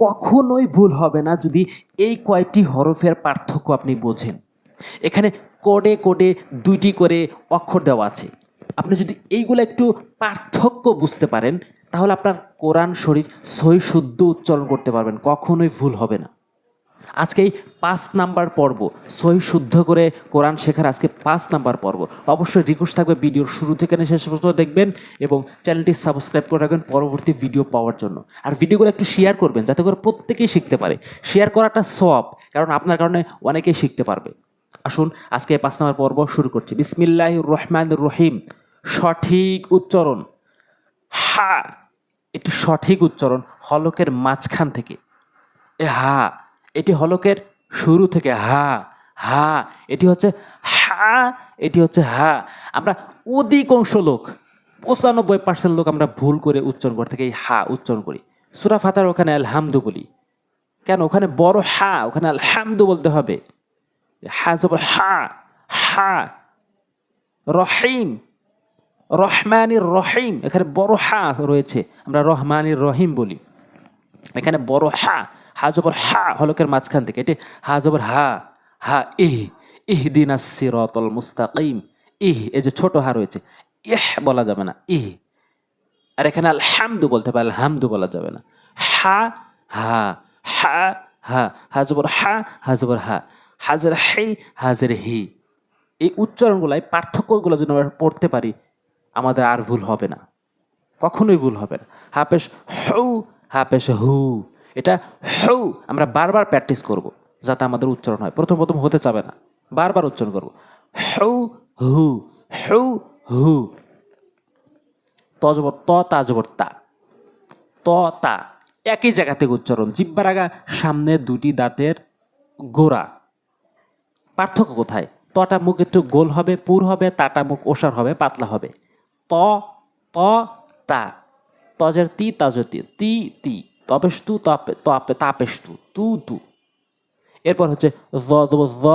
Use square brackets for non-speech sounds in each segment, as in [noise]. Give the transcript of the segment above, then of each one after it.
কখনোই ভুল হবে না যদি এই কয়েকটি হরফের পার্থক্য আপনি বোঝেন। এখানে কোডে কোডে দুইটি করে অক্ষর দেওয়া আছে। আপনি যদি এইগুলো একটু পার্থক্য বুঝতে পারেন, তাহলে আপনার কোরআন শরীফ সহি শুদ্ধ উচ্চারণ করতে পারবেন, কখনোই ভুল হবে না। আজকে এই পাঁচ নাম্বার পর্ব, সহি শুদ্ধ করে কোরআন শেখার আজকে পাঁচ নাম্বার পর্ব। অবশ্যই রিকোয়েস্ট থাকবে ভিডিওর শুরু থেকে শেষ পর্যন্ত দেখবেন এবং চ্যানেলটি সাবস্ক্রাইব করে রাখবেন পরবর্তী ভিডিও পাওয়ার জন্য। আর ভিডিওগুলো একটু শেয়ার করবেন যাতে করে প্রত্যেকেই শিখতে পারে। শেয়ার করাটা সব কারণ আপনার কারণে অনেকেই শিখতে পারবে। আসুন, আজকে পাঁচ নাম্বার পর্ব শুরু করছি। বিসমিল্লাহ রহমান রহিম। সঠিক উচ্চারণ। হা এটি সঠিক উচ্চারণ হলকের মাঝখান থেকে। এ হা এটি হলকের শুরু থেকে হা হা, এটি হচ্ছে হা, এটি হচ্ছে হা। আমরা অধিকাংশ লোক, পঁচানব্বই পার্সেন্ট লোক আমরা ভুল করে উচ্চারণ করে, থাকি এই হা উচ্চারণ করি। সুরা ফাতার ওখানে আলহামদু বলি। কেন? ওখানে বড় হা, ওখানে আলহামদু বলতে হবে। হা জবর হা হা। রহিম, রহমানির রহিম, এখানে বড় হা রয়েছে, আমরা রহমানির রহিম বলি। এখানে বড় হা হা জবর হা হলকের মাঝখান থেকে, এটি হা জবর হা হা ইহ ইহ দিন সিরতল মুস্তাকিম, ইহ, এই যে ছোট হা রয়েছে, ইহ বলা যাবে না, ইহ। আর এখানে আলহামদু বলতে হবে আলহামদু বলা যাবে না, হা হা হা হা হা জবর হা হা জবর হা, হাজার হে, হাজার হি। এই উচ্চারণগুলো এই পার্থক্যগুলো যদি আমরা পড়তে পারি, আমাদের আর ভুল হবে না, কখনোই ভুল হবে না। হাফেশ হউ হাফেশ হু। এটা হউ আমরা বারবার প্র্যাকটিস করব, যাতে আমাদের উচ্চারণ হয়। প্রথম প্রথম হতে চাবে না, বারবার উচ্চারণ করব। হউ হু হউ হু। তজবর ত তাজবর তা। ত, তা, একই জায়গা থেকে উচ্চারণ। জিব্বার আগা সামনে দুটি দাঁতের গোড়া। পার্থক্য কোথায়? তটা মুখ একটু গোল হবে, পুর হবে, তাটা মুখ ওষার হবে, পাতলা হবে। ত ত, তা। তজের তি, তাজের তি। তি তি। তপেশ তু তপে তপে তাপেশ তু তু এরপর হচ্ছে জ জ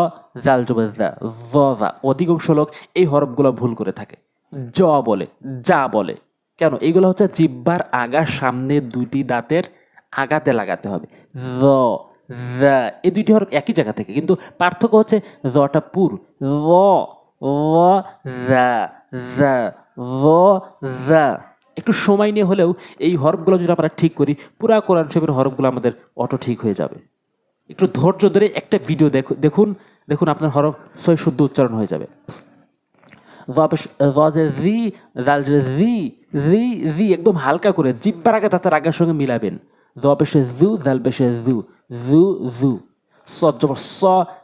জাল, জা, জ, জা অধিকাংশ লোক এই হরফগুলো ভুল করে থাকে। জ বলে যা বলে। কেন? এগুলো হচ্ছে জিব্বার আগার সামনে দুইটি দাঁতের আগাতে লাগাতে হবে। জ, জা, এই দুইটি হরফ একই জায়গা থেকে। কিন্তু পার্থক্য হচ্ছে জটা পুর। জা জা র জা। একটু সময় নিয়ে হলেও এই হরফগুলো যদি আমরা ঠিক করি, পুরা কোরআন শরীফের হরফগুলো আমাদের অটো ঠিক হয়ে যাবে। একটু ধৈর্য ধরে একটা ভিডিও দেখুন দেখুন দেখুন আপনার হরফ সই শুদ্ধ উচ্চারণ হয়ে যাবে। রি রি রি রি, একদম হালকা করে, জিব্বার আগে তাতে রাগের সঙ্গে মিলাবেন। জ পেশে জু জাল পেশে জু জু জু। স যাব স,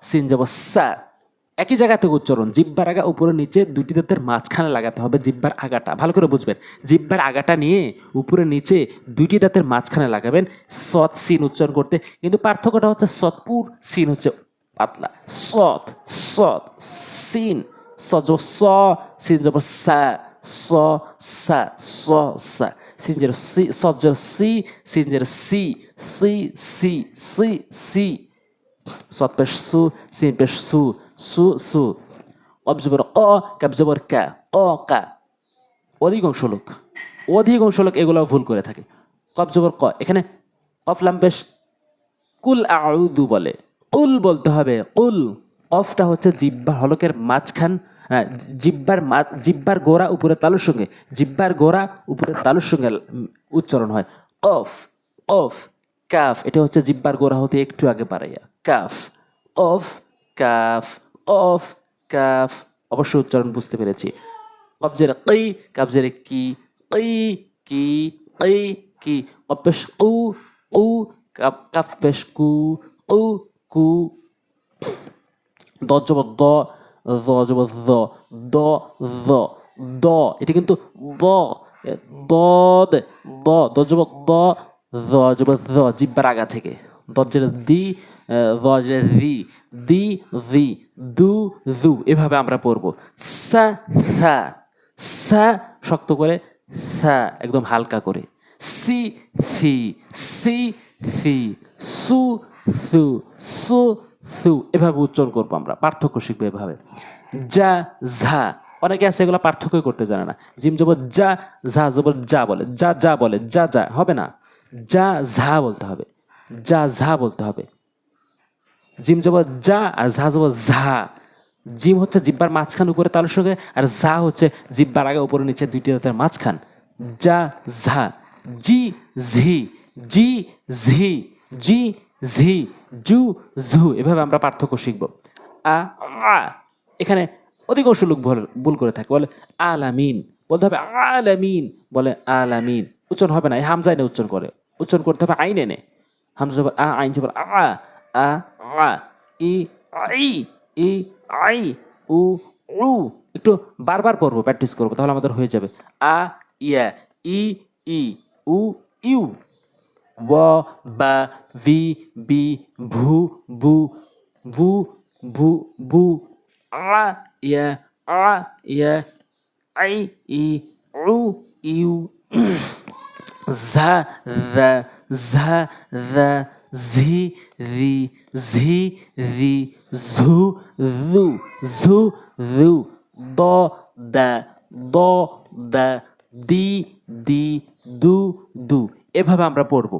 সিন যাব সা। একই জায়গাতে উচ্চারণ, জিব্বার আগা উপরে নিচে দুটি দাঁতের মাঝখানে লাগাতে হবে জিব্বার আগাটা। ভালো করে বুঝবেন, জিব্বার আগাটা নিয়ে উপরে নিচে দুটি দাঁতের মাঝখানে লাগাবেন, সৎ সিন উচ্চারণ করতে। কিন্তু পার্থক্যটা হচ্ছে সৎপুর সিন হচ্ছে পাতলা। সৎ সৎ সিন, সজ, স, সিন যাব সা, স সা স, সা। সিনজের সি সজের সি সিনজের সি সি সি সি সি। সৎ পেশ সু, সিন পেশ সু সু সু অব জবর অ কাব জবর কা অ কা অধিকাংশ লোক অধিকাংশ লোক এগুলো ভুল করে থাকে কব জবর ক এখানে কফলাম বেশ কুল আউদু বলে কুল বলতে হবে কুল অফটা হচ্ছে জিব্বা হলকের মাঝখান জিব্বার জিব্বার গোড়া উপরে তালুর সঙ্গে জিব্বার গোড়া উপরে তালুর সঙ্গে উচ্চারণ হয় অফ অফ কাফ এটা হচ্ছে জিব্বার গোড়া হতে একটু আগে বাড়াইয়া কাফ অফ কাফ অফ কাফ অবশ্য উচ্চারণ বুঝতে পেরেছি। কবজের কই কাবজের কি কই কি কই কি অপেশ কু কু কাপ কাফ পেশ কু কু কু, দ জব দ, জ জব দ, জ, দ, এটা কিন্তু দ দ দে দ দ জব দ, জ জব জিব্বার আগা থেকে। দজ্জের দি দজ্জের রি, দি, রি, দু জু এভাবে আমরা পড়ব। সা সা সা শক্ত করে সা একদম হালকা করে। সি সি সি সি, সু সু সু সু, এভাবে উচ্চারণ করব আমরা, পার্থক্য শিখব এভাবে। যা, ঝা, অনেকে আছে এগুলো পার্থক্য করতে জানে না। জিম জবর যা, ঝা জবর যা বলে, যা যা বলে, যা যা, হবে না? যা, ঝা বলতে হবে। যা ঝা বলতে হবে। জিম জবর যা আর ঝা জবর ঝা। জিম হচ্ছে জিব্বার মাঝখান, উপরে তালুর সঙ্গে, আর ঝা হচ্ছে জিব্বার আগে, উপরে, নিচে দুইটি দাঁতের মাঝখান। যা, ঝা। জি, ঝি। জি ঝি। জি, ঝি। জু, ঝু। এভাবে আমরা পার্থক্য শিখব। আ আ। এখানে অধিকাংশ লোক ভুল- করে থাকে। বলে আলামিন। বলতে হবে আলামিন। বলে আলামিন। উচ্চারণ হবে না, এই হামজাই না উচ্চারণ করে। উচ্চারণ করতে হবে আইনে নে। হামজা জবর আ আইন জবর আ আ আ ই আই ই আই উ উ একটু বারবার পড়ব প্র্যাকটিস করব, তাহলে আমাদের হয়ে যাবে। আ, ইয়া, ই ই, উ, ইউ। ব, বা, ভি, বি, ভু বু ভু ভু ভু। আ, ইয়া আ, ইয়া, আই, ই, উ, ইউ। [clears throat] ঝা ذا ঝা ذا ঝি রি ঝি রি ঝু ঝু ঝু ঝু দ দা দ দা দি দি দু দু এভাবে আমরা পড়ব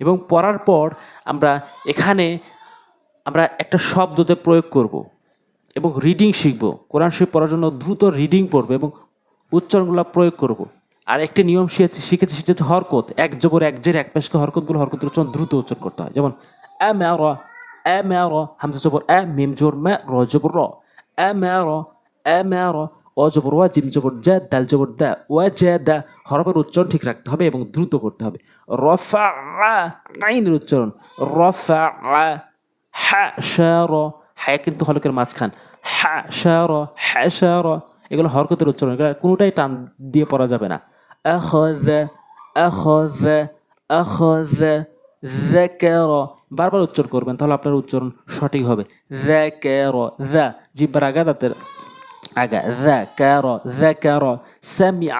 এবং পড়ার পর আমরা এখানে আমরা একটা শব্দতে প্রয়োগ করব এবং রিডিং শিখব কোরআন শরীফ পড়ার জন্য দ্রুত রিডিং পড়ব এবং উচ্চারণগুলো প্রয়োগ করব আর একটি নিয়ম শিখেছি, সেটা হচ্ছে হরকত। এক জবর এক জের এক পেশকে হরকতগুলো হরকতের উচ্চারণ দ্রুত উচ্চারণ করতে হয়। যেমন আ মে র আ মে র হামজা জবর আ মিম জবর, মে র জবর, র। আ মে র আ মে র অ জবর, ওয়া, জিম জবর, জা, দাল জবর, দা, ওয়া, জা, দা। হরফের উচ্চারণ ঠিক রাখতে হবে এবং দ্রুত করতে হবে। রফা আইনের উচ্চারণ। রফা হা শার হ্যাঁ কিন্তু হলকের মাঝখান। হা শার হ্যাঁ শার এগুলো হরকতের উচ্চারণ। এগুলো কোনোটাই টান দিয়ে পড়া যাবে না। আখয আখয আখয ذكر বারবার উচ্চারণ করবেন তাহলে আপনার উচ্চারণ সঠিক হবে ذكر ذا জিব্বার আগা দাঁতের আগা ذكر ذكر سمع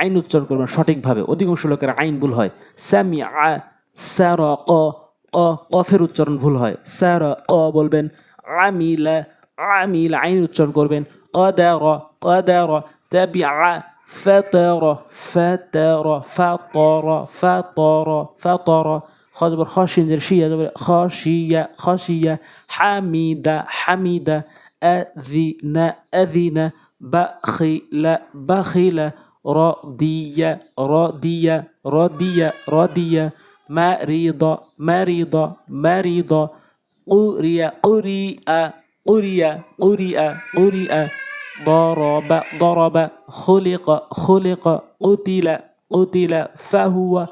আইন উচ্চারণ করবেন সঠিকভাবে অধিকাংশ লোকের আইন ভুল হয় سمع سرق ক কফের উচ্চারণ ভুল হয় স্যার ক বলবেন আমিলা আমিল আইন উচ্চারণ করবেন قدر قدر تبع فطر فطر فطر فطر فطر. خاطب خاشن درشية خاشية خاشية حميدة حميدة أذن أذن بخيل بخيل رضية رضية رضية رضية مريضة مريضة مريضة قرية قرية قرية قرية قرية ضرب ضرب خلق خلق قتل قتل فهو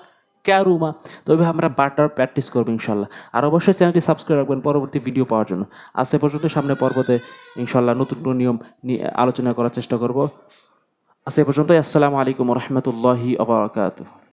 ক্যারুমা তবে আমরা বাটার প্র্যাকটিস করবো ইনশাল্লাহ আর অবশ্যই চ্যানেলটি সাবস্ক্রাইব রাখবেন পরবর্তী ভিডিও পাওয়ার জন্য আজ সে পর্যন্ত সামনে পর্বতে ইনশাল্লাহ নতুন নতুন নিয়ম নিয়ে আলোচনা করার চেষ্টা করব আজ এ পর্যন্ত আসসালামু আলাইকুম রহমতুল্লাহি আবরাকাত